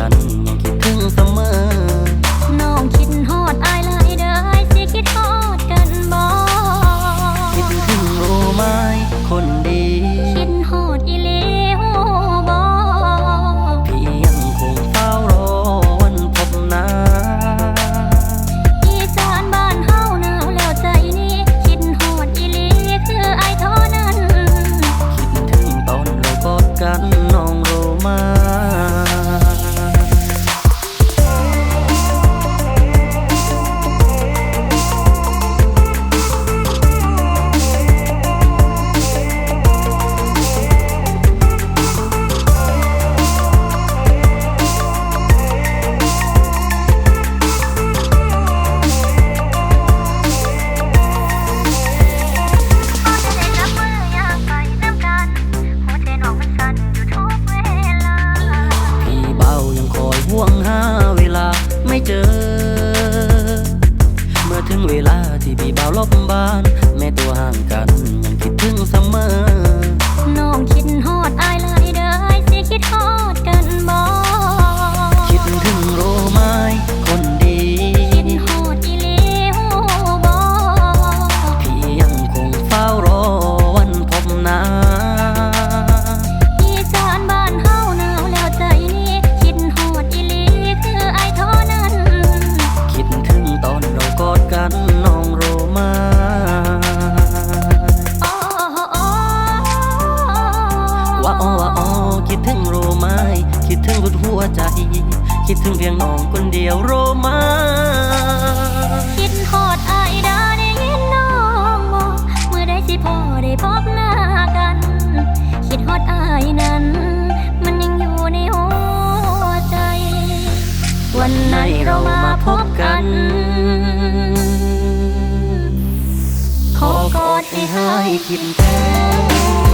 I don't know. ไม่เจอ เมื่อถึงเวลาที่พี่เบาลบบ้าน คิดถึงโรไม้คิดถึงรุดหัวใจ คิดถึงเพียงน้องคนเดียวโรมาคิดหอดอายดาได้ยินน้องบอกเมื่อได้สิพ่อได้พบหน้ากัน คิดหอดอายนั้น มันยังอยู่ในหัวใจ วันไหนเรามาพบกันขอกอดให้หายคิดถึง